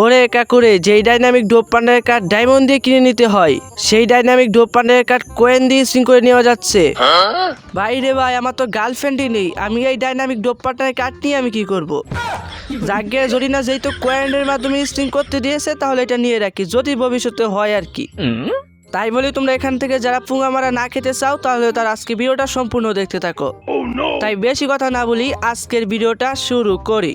ওরে কাকুরে যেই ডাইনামিক ডোপ পান্ডারের কার্ড ডায়মন্ড দিয়ে কিনে নিতে হয় সেই ডাইনামিক ডোপ পান্ডারের কার্ড কোয়েন দিয়ে সিং করে নেওয়া যাচ্ছে। ভাই রে ভাই আমার তো গার্লফ্রেন্ডই নেই আমি এই ডাইনামিক ডোপ পান্ডারের কার্ড নিয়ে আমি কি করব। যাকে যদি না যেহেতু কোয়েনের মাধ্যমে স্ট্রিং করতে দিয়েছে তাহলে এটা নিয়ে রাখি যদি ভবিষ্যতে হয় আর কি। তাই বলি তোমরা এখান থেকে যারা পুঙ্গা মারা না খেতে চাও তাহলে তার আজকে ভিডিওটা সম্পূর্ণ দেখতে থাকো। তাই বেশি কথা না বলি আজকের ভিডিওটা শুরু করি।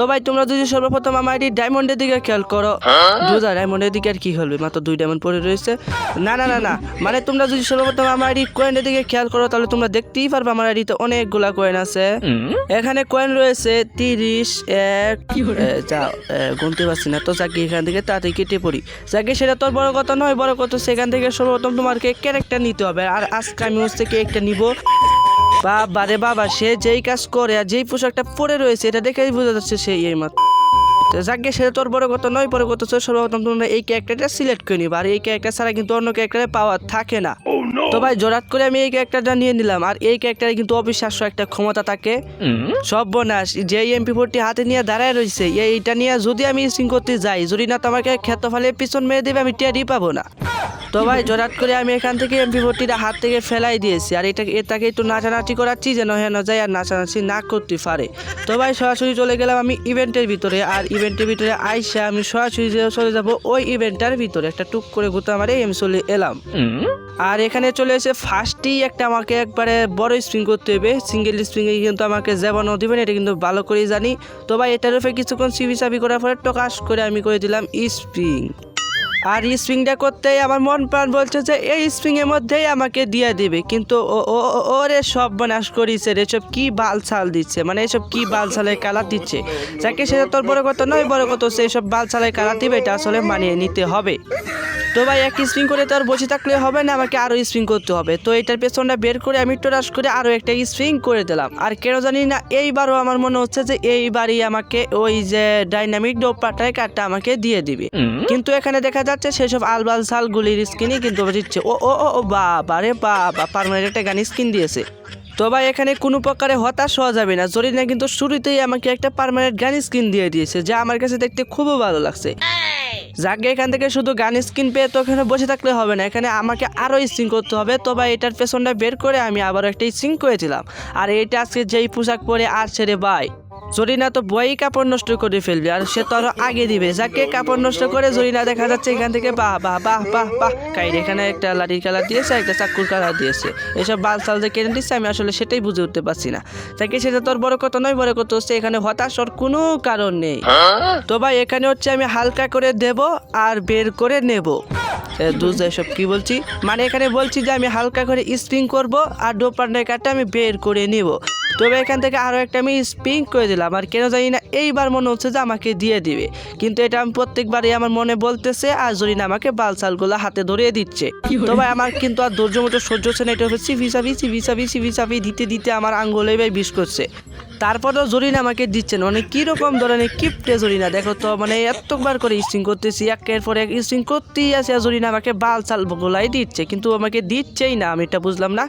তো ভাই তোমরা যদি সর্বপ্রথম আমার আইডি ডায়মন্ডের দিকে খেয়াল করো। দুজা ডায়মন্ডের দিকে আর কি হলো? মাত্র দুই ডায়মন্ড পড়ে রয়েছে। না না না না। মানে তোমরা যদি সর্বপ্রথম আমার আইডি কয়েনের দিকে খেয়াল করো তাহলে তোমরা দেখতেই পারবে আমার আইডিতে অনেকগুলা কয়েন আছে। এখানে কয়েন রয়েছে তিরিশ এক যা গুনতে পারছি না। তো যাকে এখান থেকে তাড়াতাড়ি কেটে পড়ি। যাকে সেটা তোর বড় কথা নয়। বড় কথা সেখান থেকে সর্বপ্রথম তোমাকে ক্যারেক্টার নিতে হবে। আর আজকে আমি হচ্ছে কেকটা নিব। বাবা রে বাবা সে যেই কাজ করে আর যেই পোশাকটা পরে রয়েছে এটা দেখেই বোঝা যাচ্ছে সেই এই মাত্র। যাকে সেটা তোর বড় কথা নয় বড় কথা সর্বপ্রথম তোমরা এই ক্যারেক্টারটা সিলেক্ট করে নিবা। আর এই ক্যারেক্টার ছাড়া কিন্তু অন্য ক্যারেক্টারে পাওয়ার থাকে না। তো ভাই জোরাত করে আমি এই ক্যারেক্টারটা নিয়ে নিলাম। আর এই ক্যারেক্টারে কিন্তু অবিশ্বাস্য একটা ক্ষমতা থাকে। সব বনাস যে এমপি ফোরটি হাতে নিয়ে দাঁড়ায় রয়েছে এইটা নিয়ে যদি আমি সিং করতে যাই যদি না তোমাকে ক্ষেত ফালে পিছন মেরে দেবে আমি টেরই পাবো না। তো ভাই, জোরাত করে আমি এখান থেকে এমপি ফোরটিটা হাত থেকে ফেলাই দিয়েছি। আর এটা এটাকে একটু নাচানাচি করাচ্ছি যেন হেন যায় আর নাচানাচি না করতে পারে। তো ভাই, সরাসরি চলে গেলাম আমি ইভেন্টের ভিতরে। আর ইভেন্টের ভিতরে আইসা আমি সরাসরি চলে যাব ওই ইভেন্টটার ভিতরে। একটা টুক করে ঘুরতে মারে আমি চলে এলাম। আর এখানে চলে এসে ফার্স্টেই একটা আমাকে একবারে বড় স্প্রিং করতে হবে। সিঙ্গেল স্প্রিংয়ে কিন্তু আমাকে যেমনও দিবেন, এটা কিন্তু ভালো করেই জানি। তো ভাই, এটার উপরে কিছুক্ষণ সিবি সাবি করার পরে টকাশ করে আমি করে দিলাম স্প্রিং আর স্প্রিংটা করতেই আমার মন প্রাণ বলছে যে এই স্প্রিংয়ের মধ্যেই আমাকে দিয়ে দিবে। কিন্তু ও- ও- রে ওরে সব বনাশ করিছে রে কি বালছাল দিচ্ছে? মানে এসব কি বালছালের কালা দিচ্ছে? যাকে সেটা তোর বড় কথা নয়, বড় কথা হচ্ছে এইসব বালছালের কালা দিবে, এটা আসলে মানিয়ে নিতে হবে। তো ভাই এক স্প্রিং করে তো আর বসে থাকলে হবে না আমাকে আরও স্প্রিং করতে হবে। তো এটার পেছনটা বের করে আমি টোরাস করে আরও একটা স্প্রিং করে দিলাম। আর কেন জানি না এইবারও আমার মনে হচ্ছে যে এইবারই আমাকে ওই যে ডাইনামিক ডোপাটায় কার্ডটা আমাকে দিয়ে দিবে। কিন্তু এখানে দেখা যাচ্ছে সেসব আলবাল সাল গুলির স্কিনই কিন্তু দিচ্ছে। ও ও ও বাবা রে বাবা পারমানেন্ট একটা গান স্কিন দিয়েছে। তো ভাই এখানে কোনো প্রকারে হতাশ হওয়া যাবে না। জরিনা কিন্তু শুরুতেই আমাকে একটা পার্মানেন্ট গান স্কিন দিয়ে দিয়েছে যা আমার কাছে দেখতে খুবই ভালো লাগছে। যাকে, এখান থেকে শুধু গান স্ক্রিন পেয়ে তো এখানে বসে থাকলে হবে না। এখানে আমাকে আরও স্ক্রিন করতে হবে। তো বা এটার পেছনটা বের করে আমি আবার একটা স্ক্রিন করেছিলাম। আর এটা আজকে যেই পোশাক পরে আর ছেড়ে ভাই। জরিনা তো বই কাপড় নষ্ট করে ফেলবে আর সে তো আরও আগে দিবে। যাকে কাপড় নষ্ট করে জরিনা দেখা যাচ্ছে এখান থেকে বাহ বাহ বাহ বাহ বাহ। কাইর এখানে একটা লাঠির কালার দিয়েছে, একটা চাকুর কালার দিয়েছে। এসব বাল সাল যে কেটে দিচ্ছে আমি আসলে সেটাই বুঝে উঠতে পারছি না। যাকে সেটা তোর বড় কথা নয়, বড় কথা হচ্ছে এখানে হতাশ হওয়ার কোনো কারণ নেই। তো ভাই, এখানে হচ্ছে আমি হালকা করে দেব আর বের করে নেব। দুধ এসব কি বলছি? মানে এখানে বলছি যে আমি হালকা করে স্প্রিং করব আর ডোপান্ডের কাঠটা আমি বের করে নিব। তবে এখান থেকে আরও একটা আমি স্প্রিং করে দিলাম। আর কেন জানি না এইবার মনে হচ্ছে যে আমাকে দিয়ে দিবে। কিন্তু এটা আমি প্রত্যেকবারই আমার মনে বলতেছে আর যদি না আমাকে বালসালগুলো হাতে ধরিয়ে দিচ্ছে। তো ভাই আমার কিন্তু আর ধৈর্য মতো সহ্য হচ্ছে না এটা হচ্ছে সিভি সাবি সিভি সাবি সিভি সাবি দিতে দিতে আমার আঙ্গুলে ভাই বিষ করছে। তারপরেও জরিনা আমাকে দিচ্ছেন। মানে কীরকম ধরনের কিপটে জরিনা? দেখো তো মানে এতবার করে স্টিং করতেছি, একের পর এক স্টিং করতেই আছে জরিনা আমাকে বাল চাল গোলাই দিচ্ছে, কিন্তু আমাকে দিচ্ছেই না, আমি এটা বুঝলাম না।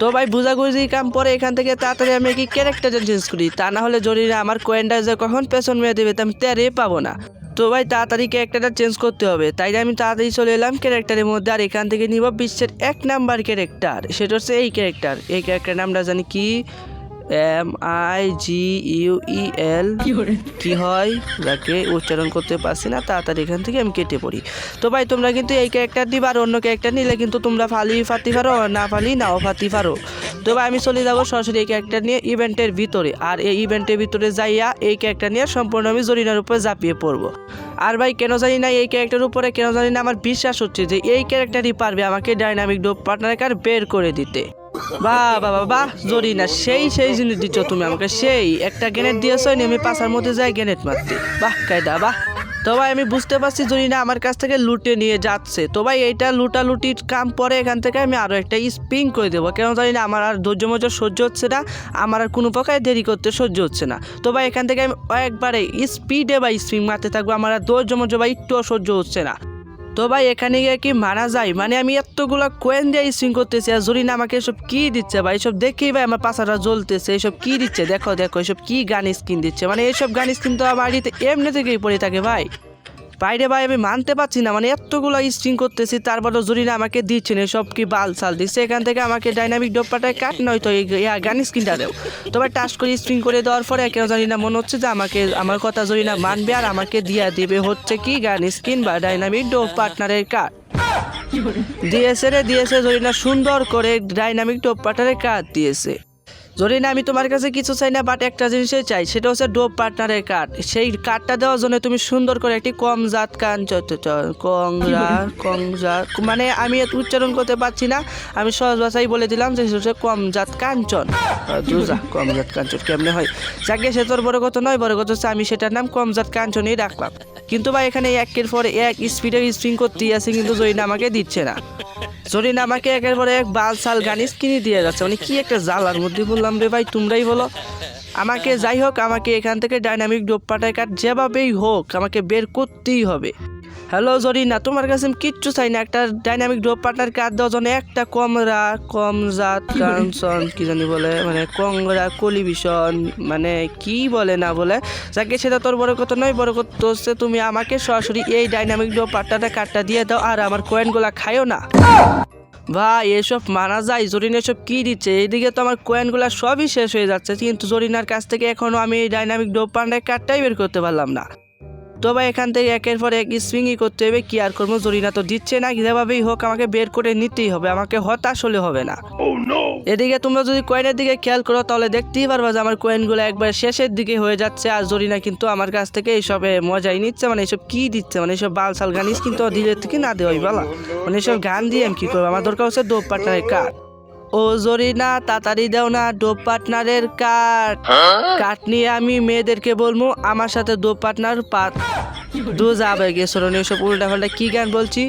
তো ভাই বুঝাগুজি কাম পরে এখান থেকে তাড়াতাড়ি আমি কি ক্যারেক্টার চেঞ্জ করি? তা না হলে জরিনা আমার কোয়েন্ডা যে কখন পেছন মেয়ে দেবে, তা আমি তেরে পাবো না। তো ভাই, তাড়াতাড়ি ক্যারেক্টারটা চেঞ্জ করতে হবে। তাই আমি তাড়াতাড়ি চলে এলাম ক্যারেক্টারের মধ্যে, আর এখান থেকে নিব বিশ্বের এক নাম্বার ক্যারেক্টার সেটা হচ্ছে এই ক্যারেক্টার এই ক্যারেক্টার নামটা জানি কি? M I G U E L কি হয়? যাকে উচ্চারণ করতে পারছি না, তাড়াতাড়ি এখান থেকে আমি কেটে পড়ি। তো ভাই, তোমরা কিন্তু এই ক্যারেক্টার দিবা আর অন্য ক্যারেক্টার নিলে কিন্তু তোমরা ফালি ফাতি পারো, না ফালি নাও ফাতি পারো। তো ভাই, আমি চলে যাব সরাসরি এই ক্যারেক্টার নিয়ে ইভেন্টের ভিতরে। আর এই ইভেন্টের ভিতরে যাইয়া এই ক্যারেক্টার নিয়ে সম্পূর্ণ আমি জরিনার উপরে ঝাঁপিয়ে পড়ব। আর ভাই, কেন জানি না এই ক্যারেক্টার উপরে, কেন জানি না আমার বিশ্বাস হচ্ছে যে এই ক্যারেক্টারই পারবে আমাকে ডাইনামিক ডোপ পার্টনার কার বের করে দিতে। বাহ বাবা, বাহ, জরি না, সেই সেই জিনিস দিচ্ছ তুমি আমাকে, সেই। একটা গ্রেনেড দিয়েছ নেমে পাশার মধ্যে যায় গ্রেনেড মারতে। বাহ, কায়দা, বাহ। তো ভাই, আমি বুঝতে পারছি জরি না, আমার কাছ থেকে লুটে নিয়ে যাচ্ছে। তো ভাই, এইটা লুটালুটির কাম পরে এখান থেকে আমি আরও একটা স্পিং করে দেবো। কেন জানি না, আমার আর ধৈর্য মজা সহ্য হচ্ছে না, আমার আর কোনো প্রকার দেরি করতে সহ্য হচ্ছে না। তো ভাই, এখান থেকে আমি একবারে স্পিডে বা স্পিং মারতে থাকব, আমার আর ধৈর্য মজা বা একটুও সহ্য হচ্ছে না। তো ভাই, এখানে গিয়ে কি মারা যায়? মানে আমি এতগুলো কোয়েন দিয়ে স্পিন করতেছি আর জরিনা আমাকে এসব কি দিচ্ছে ভাই? এসব দেখেই ভাই আমার পাশাটা জ্বলতেছে। এসব কি দিচ্ছে? দেখো দেখো, এসব কি গান স্কিন দিচ্ছে? মানে এইসব গান স্কিন তো আমার এমনি থেকেই পড়ে থাকে ভাই। বাইরে ভাই, আমি মানতে পারছি না মানে এতগুলো স্ট্রিং করতেছি তারপরে জরিনা আমাকে দিচ্ছে না, সব কি বাল সাল দিচ্ছে, এখান থেকে আমাকে ডাইনামিক ডোপাটায় কাট, নয়তো গান স্ক্রিনটা দেও। তবে টাচ করে স্ট্রিং করে দেওয়ার পরে কেন জানি না, মনে হচ্ছে যে আমাকে, আমার কথা জরিনা মানবে আর আমাকে দিয়া দিবে, হচ্ছে কি গান স্ক্রিন বা ডাইনামিক ডোপ পার্টনারের কার্ড দিয়েছে রে, দিয়েছে, জরিনা সুন্দর করে ডাইনামিক ডোপ পার্টনারের কার্ড দিয়েছে। জরিনা আমি তোমার কাছে কিছু চাই না বাট একটা জিনিসই চাই সেটা হচ্ছে ডোপ পার্টনারের কার্ড সেই কার্ডটা দেওয়ার জন্য তুমি সুন্দর করে একটি কম জাত কান কংরা কংজা মানে আমি উচ্চারণ করতে পারছি না আমি সহজ ভাষাই বলে দিলাম যে হচ্ছে কম জাত কাঞ্চন। দুজা কম জাত কাঞ্চন কেমনে হয়? যাকে সে তোর বড় কথা নয় বড় কথা হচ্ছে আমি সেটার নাম কম জাত কাঞ্চনই রাখলাম। কিন্তু ভাই এখানে একের পরে এক স্পিডে স্প্রিং করতেই আছে কিন্তু জরিনা আমাকে দিচ্ছে না। জরিনা আমাকে একের পরে এক বাল সাল গানিস কিনে দিয়ে যাচ্ছে। মানে কি একটা জ্বালার মধ্যে বললাম, রে ভাই, তোমরাই বলো। আমাকে যাই হোক, আমাকে এখান থেকে ডাইনামিক ডোপ পাটায় কাট যেভাবেই হোক, আমাকে বের করতেই হবে। হ্যালো জরিনা, তোমার কাছে আমি কিচ্ছু চাই না। একটা ডাইনামিক ডোপ পার্টনার কার্ড দেওয়ার জন্য একটা কমরা, কমজাত কানসন কি জানি বলে মানে কংরা, কলিভিশন মানে কি বলে না বলে। যাকে সেটা তোর বড় কথা নয়, বড় কথা হচ্ছে তুমি আমাকে সরাসরি এই ডাইনামিক ডোপ পার্টনারটা কার্ডটা দিয়ে দাও আর আমার কয়েনগুলা খাইও না। ভাই, এসব মানা যায়। জরিন এসব কি দিচ্ছে? এইদিকে তো আমার কয়েনগুলো সবই শেষ হয়ে যাচ্ছে, কিন্তু জরিনার কাছ থেকে এখনও আমি এই ডাইনামিক ডোপ পান্ডার কার্ডটাই বের করতে পারলাম না। তো ভাই এখান থেকে একের পর এক স্প্রিংই করতে হবে কি আর করব? জরিনা তো দিচ্ছে না যেভাবেই হোক আমাকে বের করে নিতেই হবে আমাকে হতাশ হলে হবে না। এদিকে তোমরা যদি কয়েনের দিকে খেয়াল করো তাহলে দেখতেই পারবা যে আমার কয়েনগুলো একবার শেষের দিকে হয়ে যাচ্ছে আর জরিনা কিন্তু আমার কাছ থেকে এইসবে মজাই নিচ্ছে মানে এইসব কি দিচ্ছে মানে এইসব বালসাল গানিস কিন্তু দিলের থেকে না দেওয়াই বলা। মানে এইসব গান দিয়ে আমি কি করব? আমার দরকার হচ্ছে পার্টনারের কার্ড ও জরিনা তাড়াতাড়ি দাও না ডোপ পার্টনারের কার্ড কার্ড নিয়ে আমি মেয়েদেরকে বলব আমার সাথে ডোপ পার্টনার পাত। দু যাবে গে সরণি সব উল্টা পাল্টা কি গান বলছি?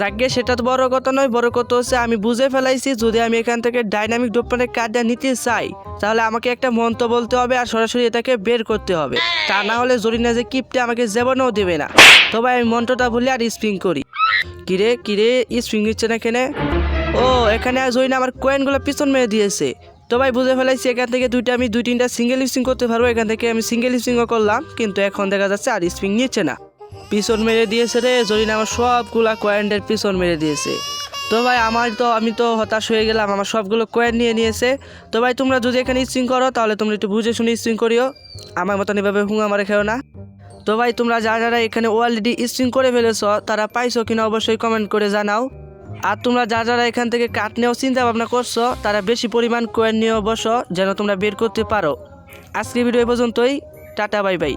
যাকে সেটা তো বড় কথা নয় বড় কথা হচ্ছে আমি বুঝে ফেলাইছি যদি আমি এখান থেকে ডাইনামিক ডোপানের কার্ডটা নিতে চাই তাহলে আমাকে একটা মন্ত্র বলতে হবে আর সরাসরি এটাকে বের করতে হবে। তা না হলে জরিনা যে কিপটে আমাকে জীবনেও দেবে না। তবে আমি মন্ত্রটা ভুলে আর স্প্রিং করি। কিরে কিরে স্প্রিং নিচ্ছে না কেনে? ও, এখানে আর জরিনা আমার কয়েনগুলো পিছন মেরে দিয়েছে। তো ভাই বুঝে ফেলাইছি, এখান থেকে দুইটা আমি দুই তিনটা সিঙ্গেল স্প্রিং করতে পারব। এখান থেকে আমি সিঙ্গেল স্প্রিংও করলাম, কিন্তু এখন দেখা যাচ্ছে আর স্প্রিং নিচ্ছে না। পিছন মেরে দিয়েছে রে জরিনা আমার সবগুলা কয়েনের পিছন মেরে দিয়েছে। তো ভাই আমার তো, আমি তো হতাশ হয়ে গেলাম, আমার সবগুলো কয়েন নিয়ে নিয়েছে। তো ভাই তোমরা যদি এখানে স্প্রিং করো, তাহলে তোমরা একটু বুঝে শুনে স্প্রিং করিও। আমার মতন এভাবে হুঙা মারে খেও না। তো ভাই তোমরা যারা যারা এখানে অলরেডি স্প্রিং করে ফেলেছো, তারা পাইছো কিনা অবশ্যই কমেন্ট করে জানাও। আর তোমরা যা যারা এখান থেকে কাঠ নেওয়ার চিন্তা ভাবনা করছ, তারা বেশি পরিমাণ কয়েন নিয়েও বসো, যেন তোমরা বের করতে পারো। আজকে ভিডিও এ পর্যন্তই। Tata, bye bye.